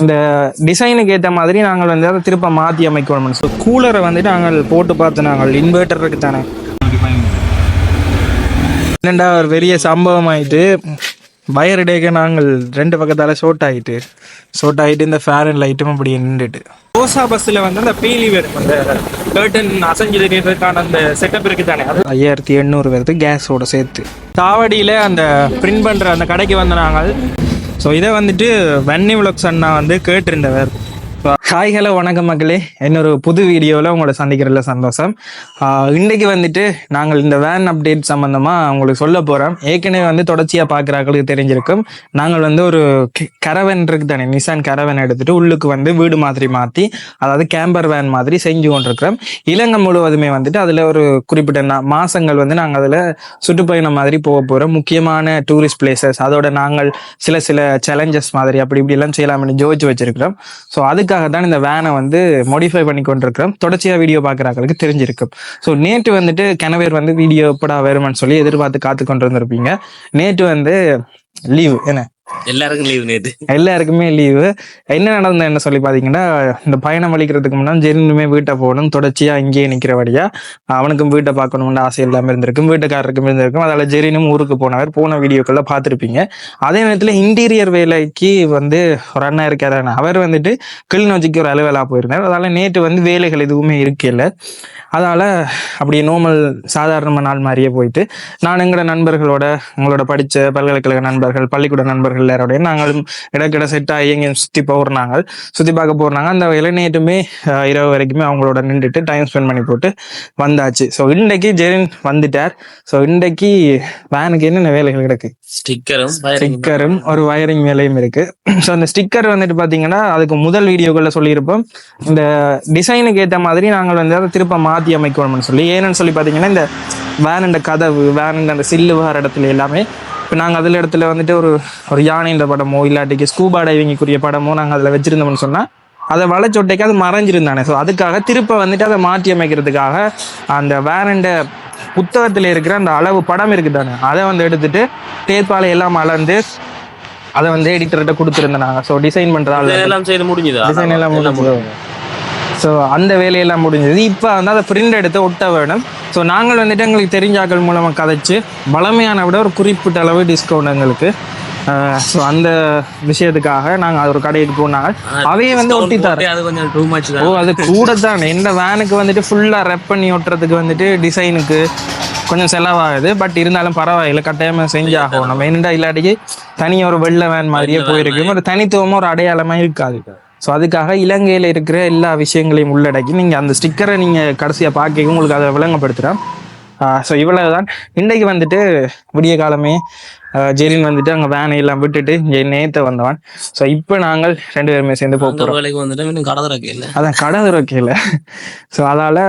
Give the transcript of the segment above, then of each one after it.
இந்த டிசைனுக்கு ஏற்ற மாதிரி நாங்கள் வந்து அதை திருப்ப மாற்றி அமைக்கணும் ஸோ கூலரை வந்துட்டு நாங்கள் போட்டு பார்த்து நாங்கள் இன்வெர்டர் இருக்கு தானே? என்னண்டா ஒரு பெரிய சம்பவம் ஆயிட்டு வயர் இடையே நாங்கள் ரெண்டு பக்கத்தால் ஷோட் ஆகிட்டு ஷோட் ஆகிட்டு இந்த ஃபேர் அண்ட் லைட்டும் அப்படி நின்றுட்டு. ஓசா பஸ்ஸில் வந்து அந்த பீலி அந்த கர்டன் அசைஞ்சு தெரியறதுக்கான அந்த செட்டப் இருக்கு தானே? அது ஐயாயிரத்தி எண்ணூறு வருது கேஸோட சேர்த்து. தாவடியில் அந்த பிரிண்ட் பண்ணுற அந்த கடைக்கு வந்த நாங்கள் ஸோ இதை வந்துட்டு வன்னி விளக்ஸ் அண்ணா வந்து கேட்டிருந்தவர். ஹாய் ஹலோ வணக்கம் மக்களே. இன்னொரு புது வீடியோவில் உங்களை சந்திக்கிறதுல சந்தோஷம். இன்றைக்கு வந்துட்டு நாங்கள் இந்த வேன் அப்டேட் சம்மந்தமாக உங்களுக்கு சொல்ல போகிறோம் ஏற்கனவே வந்து தொடர்ச்சியாக பார்க்குறாங்களுக்கு தெரிஞ்சிருக்கும். நாங்கள் வந்து ஒரு கரவன் இருக்கு தானே நிசான் கரவன் எடுத்துட்டு உள்ளுக்கு வந்து வீடு மாதிரி மாற்றி அதாவது கேம்பர் வேன் மாதிரி செஞ்சு கொண்டிருக்கிறோம். இலங்கை முழுவதுமே வந்துட்டு அதில் ஒரு குறிப்பிட்ட நான் மாதங்கள் வந்து நாங்கள் அதில் சுற்றுப்பயணம் மாதிரி போக போகிறோம் முக்கியமான டூரிஸ்ட் பிளேசஸ் அதோட நாங்கள் சில சில சேலஞ்சஸ் மாதிரி அப்படி இப்படி எல்லாம் செய்யலாம்னு ஜோதிச்சு வச்சிருக்கிறோம். ஸோ அதுக்கு இதுக்காக தான் இந்த வேனை வந்து மாடிஃபை பண்ணி கொண்டிருக்கிறோம். தொடர்ச்சியாக வீடியோ பார்க்குறாங்களுக்கு தெரிஞ்சிருக்கும். ஸோ நேற்று வந்துட்டு கணவர் வந்து வீடியோ எப்படா வருமானு சொல்லி எதிர்பார்த்து காத்து கொண்டு வந்திருப்பீங்க நேற்று வந்து லீவு என்ன? எல்லாருக்கும் லீவு நேற்று எல்லாருக்குமே லீவு என்ன நடந்தது என்ன சொல்லி பாத்தீங்கன்னா இந்த பயணம் அளிக்கிறதுக்கு முன்னாடி ஜெரினுமே வீட்டை போகணும். தொடர்ச்சியா இங்கேயே நிற்கிறபடியா அவனுக்கும் வீட்டை பார்க்கணும்னு ஆசை இல்லாம இருந்திருக்கும் வீட்டுக்காரருக்கும் இருந்திருக்கும். அதால ஜெரினும் ஊருக்கு போனவர். போன வீடியோக்கள்ல பார்த்துருப்பீங்க. அதே நேரத்துல இன்டீரியர் வேலைக்கு வந்து ஒரு அண்ணா இருக்காரு. அவர் வந்துட்டு கிளிநொச்சிக்கு ஒரு அலுவலா போயிருந்தார். அதால நேற்று வந்து வேலைகள் எதுவுமே இருக்கல அதால அப்படியே நோமல் சாதாரண நாள் மாதிரியே போயிட்டு நான் எங்களோட நண்பர்களோட உங்களோட படிச்ச பல்கலைக்கழக நண்பர்கள் பள்ளிக்கூட நண்பர்கள் எல்லாரோடய நாங்களும் இடக்கிட செட் ஆகி எங்கேயும் சுற்றி போகிறாங்க சுற்றி பார்க்க போகிறாங்க அந்த இளநேட்டுமே இரவு வரைக்குமே அவங்களோட நின்றுட்டு டைம் ஸ்பெண்ட் பண்ணி போட்டு வந்தாச்சு. ஸோ இன்றைக்கு ஜெரின் வந்துட்டார். ஸோ இன்றைக்கு வேனுக்கு என்னென்ன வேலைகள் கிடக்கு? ஸ்டிக்கரும் ஸ்டிக்கரும் ஒரு வயரிங் வேலையும் இருக்கு. ஸோ அந்த ஸ்டிக்கர் வந்துட்டு பார்த்தீங்கன்னா அதுக்கு முதல் வீடியோக்களில் சொல்லியிருப்போம். இந்த டிசைனுக்கு ஏற்ற மாதிரி நாங்கள் வந்து அதை திரும்ப மாற்றி அமைக்கணும்னு சொல்லி ஏன்னு சொல்லி பார்த்தீங்கன்னா இந்த வேனண்ட கதவு வேனண்ட அந்த சில்லு வர இடத்துல எல்லாமே இப்போ நாங்கள் அதில் இடத்துல வந்துட்டு ஒரு ஒரு யானைன்ற படமோ இல்லாட்டிக்கு ஸ்கூபா டைவிங்குரிய படமோ நாங்கள் அதில் வச்சிருந்தோம்னு சொன்னால் அதை வளைச்சொட்டைக்கு அது மறைஞ்சிருந்தானே ஸோ அதுக்காக திருப்ப வந்துட்டு அதை மாற்றி அமைக்கிறதுக்காக அந்த வேரண்ட புத்தகத்தில் இருக்கிற அந்த அளவு படம் இருக்குது தானே. அதை வந்து எடுத்துட்டு டேப்பாலை எல்லாம் அளந்து அதை வந்து எடிட்டர்கிட்ட கொடுத்துருந்தேன் நாங்கள் ஸோ டிசைன் பண்ணுற ஆள் எல்லாம் செய்து முடிஞ்சுதா? டிசைன் எல்லாம் முடிஞ்சது. ஸோ அந்த வேலையெல்லாம் முடிஞ்சது. இப்போ வந்து அதை பிரிண்ட் எடுத்து ஒட்ட வேணும். ஸோ நாங்கள் வந்துட்டு எங்களுக்கு தெரிஞ்ச ஆட்கள் மூலமாக கதைச்சு வளமையான விட ஒரு குறிப்பிட்ட அளவு டிஸ்கவுண்ட் எங்களுக்கு. ஸோ அந்த விஷயத்துக்காக நாங்கள் அது ஒரு கடைக்கு போனாங்க. அவையே வந்து ஒட்டி தரேன் அது கொஞ்சம் டூ மச் ஓ அது கூட தான் இந்த வேனுக்கு வந்துட்டு ஃபுல்லாக ரெப் பண்ணி ஒட்டுறதுக்கு வந்துட்டு டிசைனுக்கு கொஞ்சம் செலவாகுது. பட் இருந்தாலும் பரவாயில்லை கட்டாயமாக செஞ்சாகும் நம்ம என்னடா இல்லாட்டிக்கு தனியாக ஒரு வெள்ளை வேன் மாதிரியே போயிருக்கும் ஒரு தனித்துவமாக ஒரு அடையாளமாக இருக்காது. ஸோ அதுக்காக இலங்கையில் இருக்கிற எல்லா விஷயங்களையும் உள்ளடக்கி நீங்கள் அந்த ஸ்டிக்கரை நீங்கள் கடைசியாக பார்க்க உங்களுக்கு அதை விளங்கப்படுத்துகிறேன் ஸோ இவ்வளவு தான் இன்றைக்கு வந்துட்டு விடிய காலமே ஜெரின் வந்துட்டு அங்கே வேனை எல்லாம் விட்டுட்டு இங்கே நேற்று வந்தவன். ஸோ இப்போ நாங்கள் ரெண்டு பேருமே சேர்ந்து போக அந்த வேலைக்கு வந்துட்டு இன்னும் கடை அதான் கடை திறக்கையில் ஸோ அதால்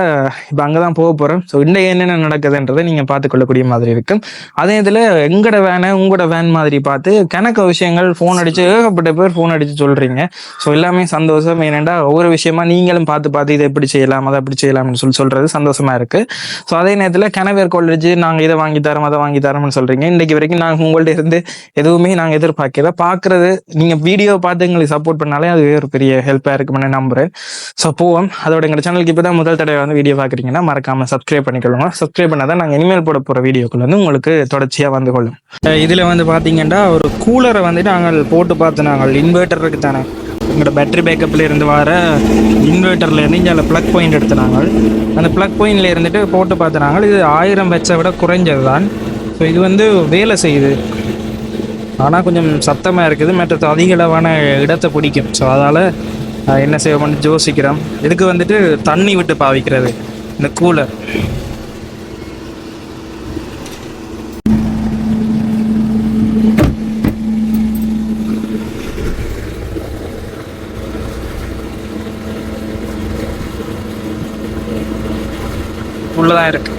இப்போ அங்கே தான் போக போகிறோம் ஸோ இன்றைக்கு என்னென்ன நடக்குதுன்றதை நீங்கள் பார்த்துக்கொள்ளக்கூடிய மாதிரி இருக்கும். அதே இதில் எங்களோட வேனை உங்களோட வேன் மாதிரி பார்த்து கணக்கு விஷயங்கள் ஃபோன் அடித்து ஏகப்பட்ட பேர் ஃபோன் அடித்து சொல்கிறீங்க ஸோ எல்லாமே சந்தோஷம். ஏனெண்டா ஒவ்வொரு விஷயமா நீங்களும் பார்த்து பார்த்து இதை எப்படி செய்யலாம் அதை எப்படி செய்யலாம்னு சொல்லி சொல்கிறது சந்தோஷமாக இருக்குது ஸோ அதே நேரத்தில் கணவர் காலேஜ் நாங்கள் இதை வாங்கி தரோம் அதை வாங்கி தரோம்னு சொல்கிறீங்க இன்றைக்கு வரைக்கும் நாங்கள் உங்கள்ட்ட இருந்து எதுவுமே நாங்கள் எதிர்பார்க்கல. பார்க்குறது நீங்கள் வீடியோ பார்த்து எங்களுக்கு சப்போர்ட் பண்ணாலே அது ஒரு பெரிய ஹெல்ப்பாக இருக்கும்னு நம்புகிறேன் ஸோ போவோம். அதோட எங்கள் சேனலுக்கு இப்போ தான் முதல் தடவை வந்து வீடியோ பார்க்குறீங்கன்னா மறக்காமல் சப்ஸ்கிரைப் பண்ணிக்கொள்ளுங்க சப்ஸ்கிரைப் பண்ணால் தான் நாங்கள் இனிமேல் போட போகிற வீடியோக்கள் வந்து உங்களுக்கு தொடர்ச்சியாக வந்து கொள்ளும். இதில் வந்து பார்த்தீங்கன்னா ஒரு கூலரை வந்துட்டு நாங்கள் போட்டு பார்த்து நாங்கள் இன்வெர்ட்டர் தானே? எங்களோட பேட்டரி பேக்கப்பில் இருந்து வர இன்வெர்ட்டர்லேருந்து இருந்து இங்கே ப்ளக் பாயிண்ட் எடுத்துனாங்க அந்த ப்ளக் பாயிண்டில் இருந்துட்டு போட்டு பார்த்துனாங்க இது ஆயிரம் வச்சை விட குறைஞ்சது தான் ஸோ இது வந்து வேலை செய்யுது. ஆனால் கொஞ்சம் சத்தமாக இருக்குது. மற்றது அதிக அளவான இடத்தை பிடிக்கும். ஸோ அதால் என்ன செய்வோம்னு யோசிக்கிறோம். இதுக்கு வந்துட்டு தண்ணி விட்டு பாவிக்கிறது. இந்த கூலர் உள்ளதான் இருக்கு.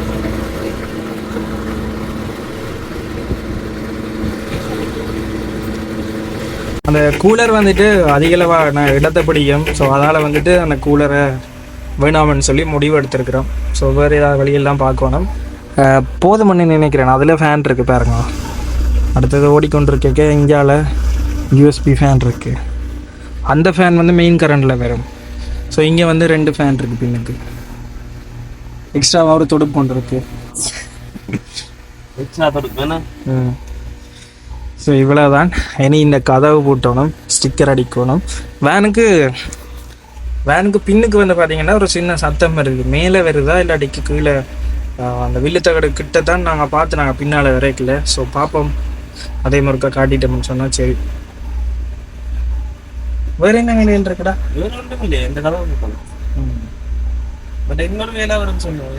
அந்த கூலர் வந்துட்டு அதிக அளவான இடத்தை பிடிக்கும். ஸோ அதால் வந்துட்டு அந்த கூலரை வேணாமன்னு சொல்லி முடிவு எடுத்திருக்கிறோம். ஸோ வேறு ஏதாவது வழியெல்லாம் பார்க்கணும். அஹ், போதும்னு நினைக்கிறேன். அதில் ஃபேன் இருக்குது பாருங்க. அடுத்தது ஓடிக்கொண்டிருக்க இந்தியாவில் யூஎஸ்பி ஃபேன் இருக்குது அந்த ஃபேன் வந்து மெயின் கரண்டில் வரும். ஸோ இங்கே வந்து ரெண்டு ஃபேன் இருக்குது பின்னுக்கு. எக்ஸ்ட்ராவாக ஒரு தொடுப்பு கொண்டு இருக்கு. எக்ஸ்ட்ரா தொடுப்பு ஸோ இவ்வளோதான் இனி இந்த கதவு போட்டணும் ஸ்டிக்கர் அடிக்கணும். வேனுக்கு வேனுக்கு பின்னுக்கு வந்து பார்த்தீங்கன்னா ஒரு சின்ன சத்தம் வருது. மேலே வருதா இல்லாட்டிக்கு கீழே அந்த வில்லுத்தகடு கிட்ட தான் நாங்கள் பார்த்து நாங்கள் பின்னால் வரைக்கல ஸோ பார்ப்போம் அதே மாதிரிக்கா காட்டிட்டோம்னு சொன்னால் சரி. வேற என்ன வேலையில் இருக்குடா? வேற ஒன்றும் இல்லையே. இந்த கதவு பட் இன்னொரு வேலை வரும்னு சொன்னோம்.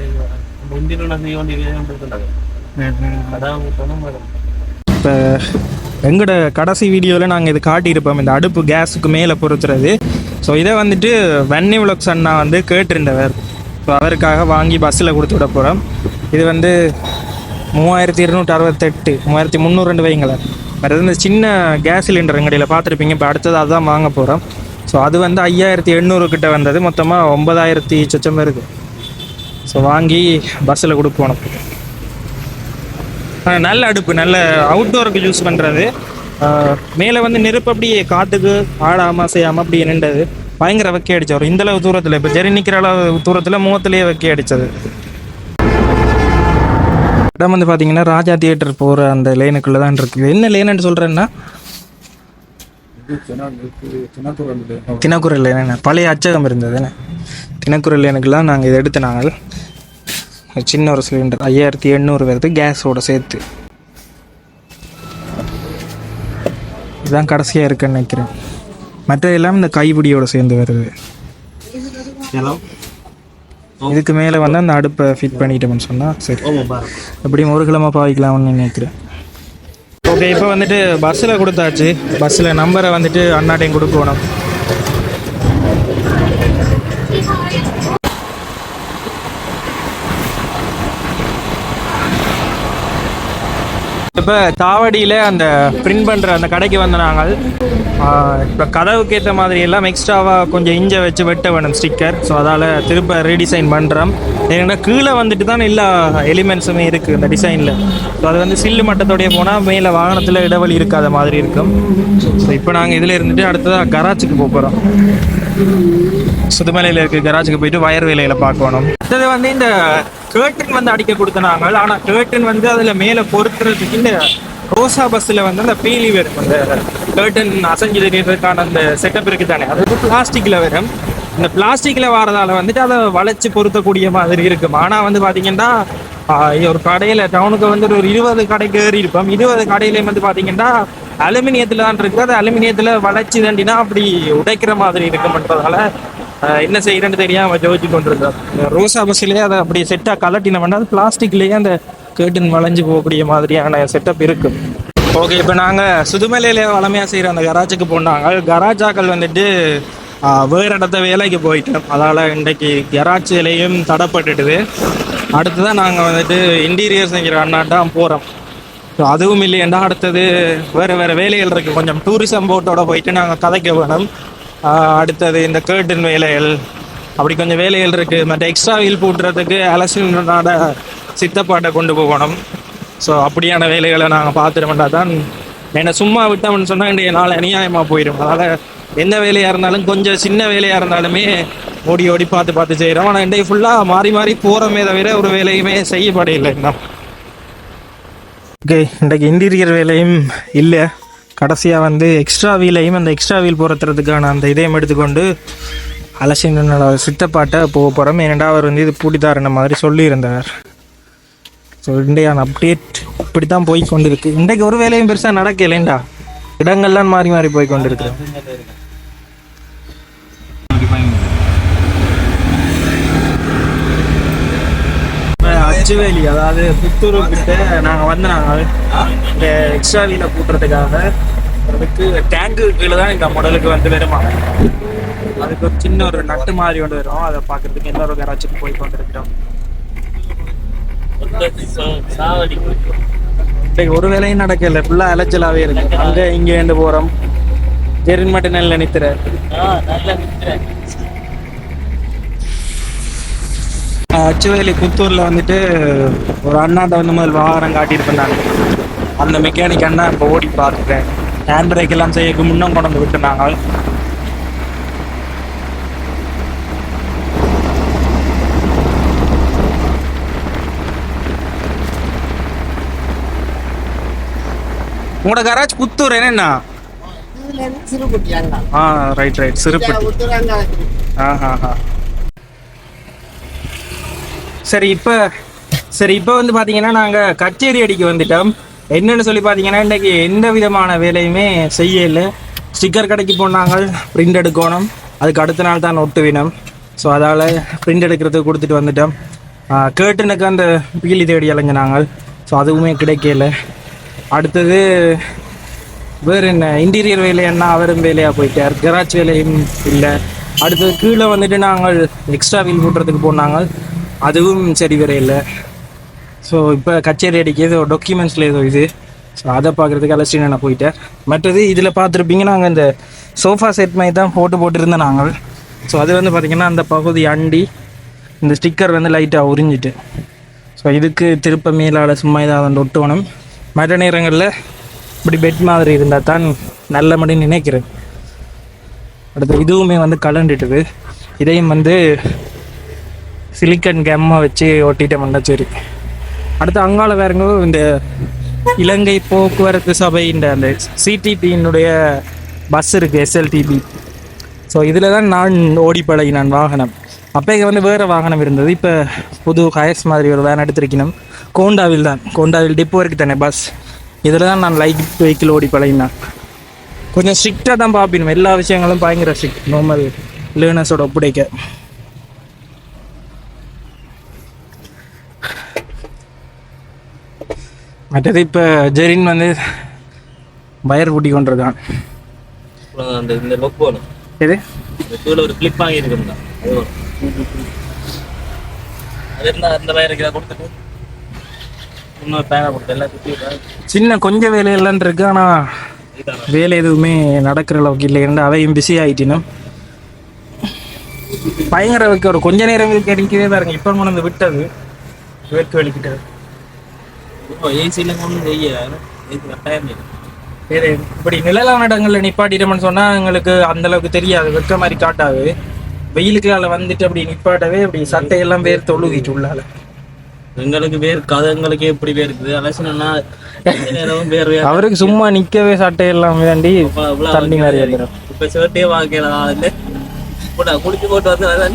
முந்தின நான் செய்ய வேண்டிய வேலை. ஒன்று இப்போ எங்களோட கடைசி வீடியோவில் நாங்கள் இது காட்டியிருப்போம். இந்த அடுப்பு கேஸுக்கு மேலே பொறுத்துறது. ஸோ இதை வந்துட்டு வன்னி விளக்ஸ் அண்ணா வந்து கேட்டிருந்தவர். ஸோ அவருக்காக வாங்கி பஸ்ஸில் கொடுத்து விட போகிறோம் இது வந்து மூவாயிரத்தி இருநூற்றி அறுபத்தெட்டு மூவாயிரத்தி முந்நூறு ரெண்டு வைங்களேன் அது இந்த சின்ன கேஸ் சிலிண்டர் எங்கடையில் பார்த்துருப்பீங்க. இப்போ அடுத்தது அதுதான் வாங்க போகிறோம் ஸோ அது வந்து ஐயாயிரத்தி எண்ணூறு கிட்ட வந்தது. மொத்தமாக ஒன்பதாயிரத்தி சொச்சம் இருக்குது ஸோ வாங்கி பஸ்ஸில் கொடுப்போம் நல்ல அடுப்பு நல்ல அவுட்டோருக்கு யூஸ் பண்ணுறது மேலே வந்து நெருப்பு அப்படியே காற்றுக்கு ஆடாமல் செய்யாமல் அப்படியே நின்றது. பயங்கர வைக்க அடிச்சு வரும். இந்தளவு தூரத்தில் இப்போ ஜெரி நிற்கிற அளவு தூரத்தில் முகத்துலேயே வைக்க அடித்தது இடம் வந்து பார்த்தீங்கன்னா ராஜா தியேட்டர் போகிற அந்த லைனுக்குள்ளே தான் இருக்குது. என்ன லேனுன்னு சொல்கிறேன்னா தினக்குரல் லேன் பழைய அச்சகம் இருந்தது. தினக்குரல் லேனுக்குலாம் நாங்கள் இதை எடுத்து நாங்கள் சின்ன ஒரு சிலிண்டர். ஐயாயிரத்தி எண்ணூறு வருது கேஸோட சேர்த்து. இதுதான் கடைசியாக இருக்குன்னு நினைக்கிறேன். மற்ற எல்லாம் இந்த கைப்பிடியோட சேர்ந்து வருது. ஹலோ இதுக்கு மேலே வந்து அந்த அடுப்பை ஃபிட் பண்ணிட்டோம்னு சொன்னால் சரி. எப்படியும் ஒரு கிழமை பாவிக்கலாம்னு நினைக்கிறேன். ஓகே இப்போ வந்துட்டு பஸ்ஸில் கொடுத்தாச்சு. பஸ்ஸில் நம்பரை வந்துட்டு அண்ணாட்டையும் கொடுக்கணும். இப்போ தாவடியில் அந்த பிரிண்ட் பண்ணுற அந்த கடைக்கு வந்த நாங்கள் இப்போ கதவுக்கு ஏற்ற மாதிரி எல்லாம் எக்ஸ்ட்ராவாக கொஞ்சம் இஞ்சை வச்சு வெட்ட வேணும் ஸ்டிக்கர் ஸோ அதால் திருப்ப ரீடிசைன் பண்ணுறோம் ஏன்னா கீழே வந்துட்டு தான் எல்லா எலிமெண்ட்ஸுமே இருக்குது இந்த டிசைனில் ஸோ அது வந்து சில்லு மட்டத்தோடைய போனால் மேலே வாகனத்தில் இடைவெளி இருக்காத மாதிரி இருக்கும். ஸோ இப்போ நாங்கள் இதில் இருந்துட்டு அடுத்ததாக கராச்சுக்கு போக போகிறோம் சுதுமலையில் இருக்க கராஜுக்கு போயிட்டு வயர் வேலையில் பார்க்கணும் அடுத்தது வந்து இந்த கேர்டன் வந்து அடிக்க கொடுத்தனாங்க ஆனால் கேர்டன் வந்து அதில் மேலே பொறுத்துறதுக்கு இந்த ரோசா பஸ்ஸில் வந்து அந்த பீலி வரும் அந்த கேர்டன் அசைஞ்சு தெரியறதுக்கான அந்த செட்டப் இருக்குது தானே. அது வந்து பிளாஸ்டிக்கில் வரும். இந்த பிளாஸ்டிக்கில் வரதால வந்துட்டு அதை வளைச்சு பொருத்தக்கூடிய மாதிரி இருக்கும். ஆனால் வந்து பார்த்தீங்கன்னா ஒரு கடையில் டவுனுக்கு வந்து ஒரு இருபது கடைக்கு ஏறி இருப்போம் இருபது கடையிலையும் வந்து பார்த்தீங்கன்னா அலுமினியத்தில் தான் இருக்குது. அது அலுமினியத்தில் வளைச்சு தண்டினா அப்படி உடைக்கிற மாதிரி இருக்கும்ன்றதால என்ன செய்யறேன்னு தெரியாம ஜோதிச்சு கொண்டிருந்தோம் ரோசா பஸ்ஸிலேயே அதை அப்படி செட்டாக கலட்டின வேண்டாம் அது பிளாஸ்டிக்லேயே அந்த கேர்டன் வளைஞ்சு போகக்கூடிய மாதிரியான செட்டப் இருக்கு. ஓகே இப்போ நாங்கள் சுதுமலையில வளமையாக செய்கிற அந்த கராஜுக்கு போனாங்க. கராஜாக்கள் வந்துட்டு வேற வேறு இடத்த வேலைக்கு போயிட்டோம். அதால் இன்றைக்கு கராஜ் வேலையும் தடப்பட்டுட்டுது அடுத்ததான் நாங்கள் வந்துட்டு இன்டீரியர் செய்கிற அண்ணாட்டான் போகிறோம் ஸோ அதுவும் இல்லையண்டா அடுத்தது வேறு வேறு வேலைகள் இருக்குது கொஞ்சம் டூரிசம் போட்டோட போயிட்டு நாங்கள் கதைக்க வேணும். அடுத்தது இந்த கேர்டன் வேலைகள். அப்படி கொஞ்சம் வேலைகள் இருக்குது மற்ற எக்ஸ்ட்ரா வீல் பூட்டுறதுக்கு அலசினோட சித்தப்பாட்டை கொண்டு போகணும். ஸோ அப்படியான வேலைகளை நாங்கள் பார்த்துட்டோம்னா தான் என்னை சும்மா விட்டோம்னு சொன்னால் இன்றைய நாள் அநியாயமாக போயிடும் அதனால் எந்த வேலையாக இருந்தாலும் கொஞ்சம் சின்ன வேலையாக இருந்தாலுமே ஓடி ஓடி பார்த்து பார்த்து செய்கிறோம் ஆனால் இன்றைய ஃபுல்லாக மாறி மாறி போகிறோமே தவிர ஒரு வேலையுமே செய்யப்படையில்லை இன்னும். ஓகே இன்றைக்கு இன்டீரியர் வேலையும் இல்லை. கடைசியாக வந்து எக்ஸ்ட்ரா வீலையும் அந்த எக்ஸ்ட்ரா வீல் போகிறதுக்கான அந்த இதையும் எடுத்துக்கொண்டு அலசினோட சித்தப்பாட்டை போக போகிறோம் ஏனெண்டா அவர் வந்து இது பூட்டித்தாருன மாதிரி சொல்லியிருந்தார். ஸோ இன்றையான அப்டேட் இப்படி தான் போய் கொண்டிருக்கு. இன்றைக்கு ஒரு வேலையும் பெருசாக நடக்கலைண்டா இடங்கள்லாம் மாறி மாறி போய் கொண்டிருக்கு அச்சுவேலி அதாவது புத்தூர் கிட்ட நாங்கள் வந்து நாங்கள் இந்த எக்ஸ்ட்ரா வீல கூட்டுறதுக்காக அதுக்கு டேங்கு கீழே தான் இந்த மாடலுக்கு வந்து வருமா? அதுக்கு ஒரு சின்ன ஒரு நட்டு மாதிரி ஒன்று வரும். அதை பார்க்கறதுக்கு இன்னொரு யாராச்சும் போய் கொண்டிருக்கிறோம் சாவடி இன்னைக்கு ஒரு வேலையும் நடக்கல. ஃபுல்லாக அலைச்சலாகவே இருக்கு. அங்கே இங்கேண்டு போகிறோம் ஜெரின் மட்டும் நெல் நிறுத்துற நல்ல நிற்கிறேன் அச்சுவேலி புத்தூரில் வந்துட்டு ஒரு அண்ணா தகுந்த முதல் வாகனம் காட்டிட்டு இருந்தாங்க. அந்த மெக்கானிக் அண்ணா இப்போ ஓடி பார்த்துட்டேன். ஹேண்ட் பிரேக் எல்லாம் செய்யக்கு முன்னும் கொண்டு வந்து விட்டுனாங்க உங்களோட கராஜ் புத்தூர் என்னென்னா? ஆ ரைட் ரைட் சிறுபட்டி ஆ ஆ சரி இப்போ சரி இப்போ வந்து பார்த்தீங்கன்னா நாங்கள் கச்சேரி அடிக்க வந்துட்டோம். என்னன்னு சொல்லி பார்த்தீங்கன்னா இன்னைக்கு எந்த விதமான வேலையுமே செய்யல. ஸ்டிக்கர் கடைக்கு போனாங்க பிரிண்ட் எடுக்கணும். அதுக்கு அடுத்த நாள் தான் ஒட்டுவினம் ஸோ அதால் பிரிண்ட் எடுக்கிறதுக்கு கொடுத்துட்டு வந்துட்டோம். கேட்டுனுக்கு அந்த பீலி தேடி இளைஞ்சினாங்க ஸோ அதுவுமே கிடைக்கல. அடுத்தது வேறு என்ன இன்டீரியர் வேலையன்னா அவரும் வேலையாக போயிட்டார். கராச் வேலையும் இல்லை. அடுத்தது கீழே வந்துட்டு நாங்கள் எக்ஸ்ட்ரா வீல் போட்டுறதுக்கு போனாங்க. அதுவும் சரி வர இல்லை. ஸோ இப்போ கச்சேரி அடிக்க ஏதோ டாக்குமெண்ட்ஸில் ஏதோ இது. ஸோ அதை பார்க்குறதுக்கு அலஸ்டின் நான் போயிட்டேன். மற்றது இதில் பார்த்துருப்பீங்க நாங்கள் இந்த சோஃபா செட் மாதிரி தான் போட்டு போட்டிருந்தோம் நாங்கள். ஸோ அது வந்து பார்த்திங்கன்னா அந்த பகுதி அண்டி இந்த ஸ்டிக்கர் வந்து லைட்டாக உறிஞ்சிட்டு. ஸோ இதுக்கு திருப்ப மேலால் சும்மா இதாக அந்த ஒட்டுவணும் மற்ற நேரங்களில் இப்படி பெட் மாதிரி இருந்தால் தான் நல்ல மடி நினைக்கிறேன். அடுத்து இதுவுமே வந்து கலண்டுட்டுது. இதையும் வந்து சிலிக்கன் கேம்மை வச்சு ஒட்டிட்டோம்னா சரி அடுத்து அங்கால வேறங்க இந்த இலங்கை போக்குவரத்து சபையின் அந்த சிடிபியினுடைய பஸ் இருக்குது எஸ்எல்டிபி ஸோ இதில் தான் நான் ஓடி பழகினான் வாகனம். அப்போ இங்கே வந்து வேறு வாகனம் இருந்தது. இப்போ புது ஹயர்ஸ் மாதிரி ஒரு வேன் எடுத்திருக்கணும். கோண்டாவில் தான். கோண்டாவில் டிப்போ இருக்குது தானே பஸ் இதில் தான் நான் லைட் வெஹிக்கிள் ஓடி பழகினேன் கொஞ்சம் ஸ்ட்ரிக்டாக தான் பார்ப்பினும் எல்லா விஷயங்களும் பயங்கர ஸ்ட்ரிக்ட் நார்மல் லேர்னர்ஸோட ஒப்படைக்க. மற்றது இப்போ ஜெரின் வந்து வயர் ஊட்டி கொண்டிருக்கான். அந்த இந்த லொக் இது இந்த கீழே ஒரு கிளிப் வாங்கி இருக்கோம்ல அது வரும். இருந்தா அந்த வயருக்கு கொடுத்துட்டு? இன்னொரு பேனை கொடுத்து எல்லாம் சுற்றி சின்ன கொஞ்சம் வேலையெல்லாம் இருக்கு ஆனால் வேலை எதுவுமே நடக்கிற அளவுக்கு இல்லை. ஏன்னா அவையும் பிஸி ஆகிட்டினும் பயங்கர வைக்க ஒரு கொஞ்ச நேரம் கிடைக்கவே பாருங்க. இப்போ கொண்டு வந்து விட்டது. வேர்க்கு வெளிக்கிட்டது. கொண்டு செய்ய ஏசி கட்டாயம். வேறு இப்படி நிழலான இடங்கள்ல நிப்பாட்டிட்டோம்னு சொன்னா எங்களுக்கு அந்த அளவுக்கு தெரியாது வெக்க மாதிரி காட்டாது. வெயிலுக்கு அதில் வந்துட்டு அப்படி நிப்பாட்டவே அப்படி சட்டையெல்லாம் வேர் தொழுகிட்டு உள்ளால. எங்களுக்கு வேறு கதங்களுக்கு எப்படி பேர் இருக்குது அலசனா வேறு அவருக்கு சும்மா நிக்கவே சட்டையெல்லாம் வேண்டி தண்ணி மாதிரி வந்துடும் இப்போ இல்லை போட்டா குளிச்சு போட்டு வந்து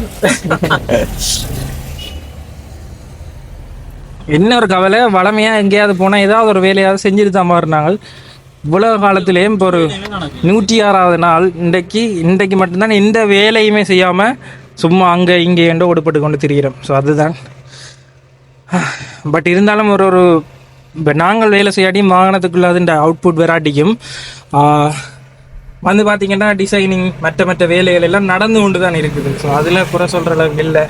என்ன ஒரு கவலை? வளமையா எங்கேயாவது போனா ஏதாவது ஒரு வேலையாவது செஞ்சுட்டு தான் மாறினாங்க உலக காலத்திலேயும் இப்போ ஒரு நூற்றி ஆறாவது நாள். இன்றைக்கு இன்றைக்கு மட்டும்தான் எந்த வேலையுமே செய்யாமல் சும்மா அங்கே இங்கே எண்டோ ஓடுபட்டு கொண்டு திரிகிறோம். ஸோ அதுதான். பட் இருந்தாலும் ஒரு ஒரு இப்போ நாங்கள் வேலை செய்யாட்டியும் வாகனத்துக்குள்ள அதுன்ற அவுட்புட் வெராட்டிக்கும் வந்து பார்த்தீங்கன்னா டிசைனிங் மற்ற மற்ற வேலைகள் எல்லாம் நடந்து கொண்டு தான் இருக்குது. ஸோ அதில் குறை சொல்கிற அளவுக்கு இல்லை.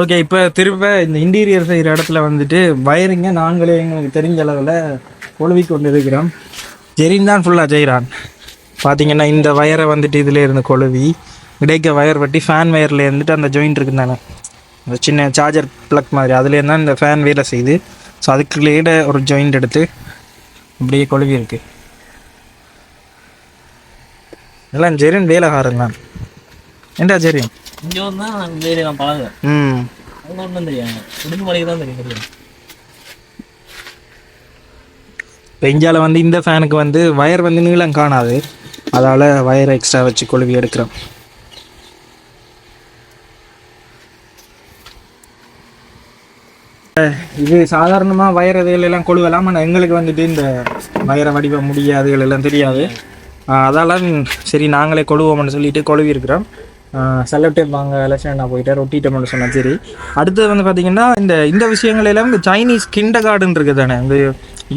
ஓகே இப்போ திரும்ப இந்த இன்டீரியர் செய்கிற இடத்துல வந்துட்டு வயரிங்க நாங்களே எங்களுக்கு தெரிஞ்ச அளவில் கொழுவி கொண்டு இருக்கிறோம் ஜெரின் தான் ஃபுல்லாக செய்கிறான் பார்த்தீங்கன்னா இந்த வயரை வந்துட்டு இதில் இருந்து கொழுவி இடைக்க வயர் வெட்டி ஃபேன் வயரில் இருந்துட்டு அந்த ஜாயிண்ட் இருக்குந்தானே அந்த சின்ன சார்ஜர் ப்ளக் மாதிரி அதுலேருந்து தான் இந்த ஃபேன் வேலை செய்யுது. ஸோ அதுக்கு ஒரு ஜாயிண்ட் எடுத்து அப்படியே கொழுவி இருக்கு. எல்லாம் ஜெரின் வேலைக்காரன் தான். ஏண்டா ஜெரின்? இங்கே வந்து தான் நான் வேலையை நான் பழகுறேன். ம். அங்கே ஒன்றும் தெரியாது குடும்ப வரைக்கும் தான் தெரியும் தெரியும். இந்தியாவில் வந்து இந்த ஃபேனுக்கு வந்து வயர் வந்து நீளம் காணாது. அதால் வயரை எக்ஸ்ட்ரா வச்சு கொழுவி எடுக்கிறோம். இது சாதாரணமாக வயர் இதுகளெல்லாம் கொழுவலாம் ஆனால் எங்களுக்கு வந்துட்டு இந்த வயரை வடிவ முடியாதுகள் எல்லாம் தெரியாது. ஆஹ் அதால சரி நாங்களே கொழுவோம்னு சொல்லிட்டு கொழுவி இருக்கிறோம். செலக்டேப் வாங்க எலெக்ஷன் நான் போயிட்டேன் ரொட்டிட்டோம்னு சொன்னேன் சரி. அடுத்தது வந்து பார்த்தீங்கன்னா இந்த இந்த விஷயங்கள் எல்லாம் இந்த சைனீஸ் கிண்ட கார்டன் இருக்குது தானே இந்த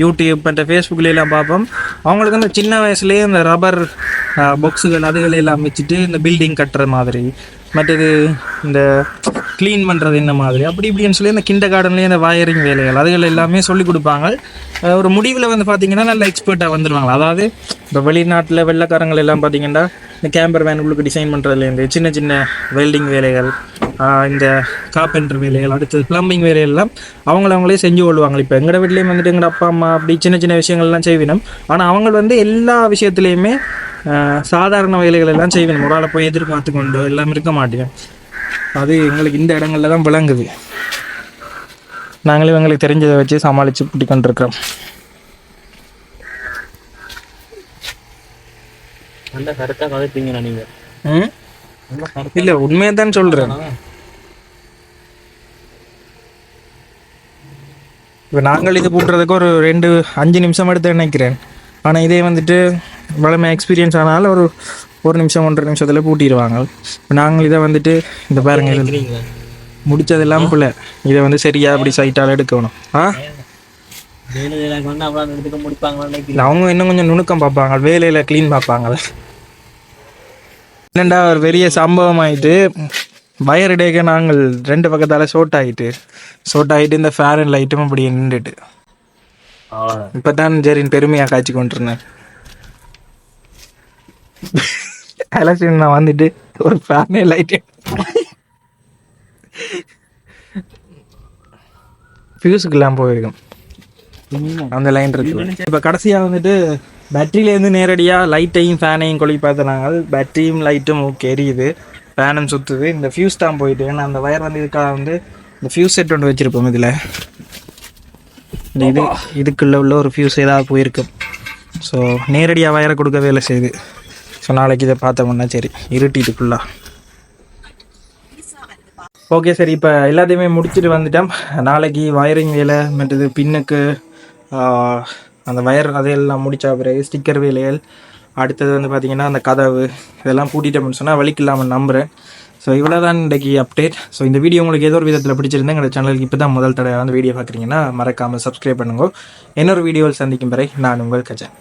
யூடியூப் மற்ற ஃபேஸ்புக்லாம் பார்ப்போம். அவங்களுக்கு அந்த சின்ன வயசுலேயே இந்த ரப்பர் பாக்ஸுகள் அதுகளை எல்லாம் வச்சுட்டு இந்த பில்டிங் கட்டுற மாதிரி. மற்றது இந்த க்ளீன் பண்ணுறது என்ன மாதிரி? அப்படி இப்படின்னு சொல்லி அந்த கிண்ட கார்டன்லேயே இந்த வயரிங் வேலைகள் அதுகள் எல்லாமே சொல்லி கொடுப்பாங்க. ஒரு முடிவில் வந்து பார்த்தீங்கன்னா நல்ல எக்ஸ்பர்ட்டாக வந்துடுவாங்க அதாவது இப்போ வெளிநாட்டில் வெள்ளைக்காரங்கள் எல்லாம் பார்த்தீங்கன்னா இந்த கேம்பர் வேனுக்குள்ளுக்கு டிசைன் பண்ணுறதுலேருந்து சின்ன சின்ன வெல்டிங் வேலைகள் இந்த கார்பெண்டர் வேலைகள் அடுத்தது ப்ளம்பிங் வேலைகள் எல்லாம் அவங்கள அவங்களே செஞ்சு கொள்வாங்க. இப்போ எங்களோட வீட்லேயும் வந்துட்டு எங்களோட அப்பா அம்மா அப்படி சின்ன சின்ன விஷயங்கள்லாம் செய்வினோம். ஆனால் அவங்க வந்து எல்லா விஷயத்துலையுமே சாதாரண வேலைகள் எல்லாம் செய்வேன் ஒரு ஆளை போய் எதிர்பார்த்து கொண்டு எல்லாம் இருக்க மாட்டேன் அது எங்களுக்கு இந்த இடங்கள்ல தான் விளங்குது. நாங்களும் எங்களுக்கு தெரிஞ்சதை வச்சு சமாளித்து பிடி கொண்டிருக்கிறோம் நல்ல கருத்தா கதைப்பீங்க நீங்க? ம் நல்ல கருத்தா இல்லை உண்மையை தான் சொல்கிறேன் இப்போ நாங்கள் இது பூட்டுறதுக்கு ஒரு ரெண்டு அஞ்சு நிமிஷம் எடுத்து நினைக்கிறேன். ஆனால் இதே வந்துட்டு வளமை எக்ஸ்பீரியன்ஸ் ஆனாலும் ஒரு ஒரு நிமிஷம் ஒன்றரை நிமிஷத்தில் பூட்டிடுவாங்க. இப்போ நாங்கள் இதை வந்துட்டு இந்த பாருங்க முடிச்சதெல்லாம் பிள்ளை. இதை வந்து சரியா அப்படி சைட்டால் எடுக்கணும். ஆ? அவங்க இன்னும் கொஞ்சம் நுணுக்கம் பார்ப்பாங்க. வேலையில் க்ளீன் பார்ப்பாங்க. என்னண்டா ஒரு பெரிய சம்பவம் ஆயிட்டு வயர் டேக்க நாங்கள் ரெண்டு பக்கத்தால் ஷோட் ஆகிட்டு ஷோட் ஆகிட்டு இந்த ஃபேர் அண்ட் லைட்டும் அப்படி நின்றுட்டு. அவ்வளோதான் இப்போ தான் சரின்னு பெருமையாக காய்ச்சி கொண்டிருந்தேன் எலக்ஷன் நான் வந்துட்டு ஒரு ஃபேனே லைட்டு ஃபியூஸுக்கெல்லாம் போயிருக்கும். அந்த லைன் இருக்கு. இப்போ கடைசியாக வந்துட்டு பேட்டரியிலேருந்து நேரடியாக லைட்டையும் ஃபேனையும் கொழி பார்த்தனாங்க பேட்டரியும் லைட்டும் ஓகே எரியுது. ஃபேனும் சுற்றுது இந்த ஃபியூஸ் தான் போயிட்டு. ஏன்னா அந்த வயர் வந்து இதுக்காக வந்து இந்த ஃபியூஸ் செட் ஒன்று வச்சுருப்போம் இதில். இது இதுக்குள்ள உள்ள ஒரு ஃபியூஸ் ஏதாவது போயிருக்கும். ஸோ நேரடியாக வயரை கொடுக்க வேலை செய்யுது ஸோ நாளைக்கு இதை பார்த்தோம்னா சரி இருட்டிட்டு ஃபுல்லாக ஓகே சரி இப்போ எல்லாத்தையுமே முடிச்சுட்டு வந்துட்டேன். நாளைக்கு வயரிங் வேலை மற்றது பின்னுக்கு அந்த வயர் அதையெல்லாம் முடித்த பிறகு ஸ்டிக்கர் வேலைகள் அடுத்தது வந்து பார்த்திங்கன்னா அந்த கதவு இதெல்லாம் பூட்டிட்டோம்னு சொன்னால் வலிக்கு இல்லாமல் நம்புகிறேன் ஸோ இவ்வளோ தான் இன்றைக்கி அப்டேட் ஸோ இந்த வீடியோ உங்களுக்கு ஏதோ ஒரு விதத்தில் பிடிச்சிருந்தா எங்களோட சேனலுக்கு இப்போ தான் முதல் தடவை வந்து வீடியோ பார்க்குறீங்கன்னா மறக்காமல் சப்ஸ்கிரைப் பண்ணுங்க. இன்னொரு வீடியோவில் சந்திக்கும் வரை நான் உங்கள் கஜன்.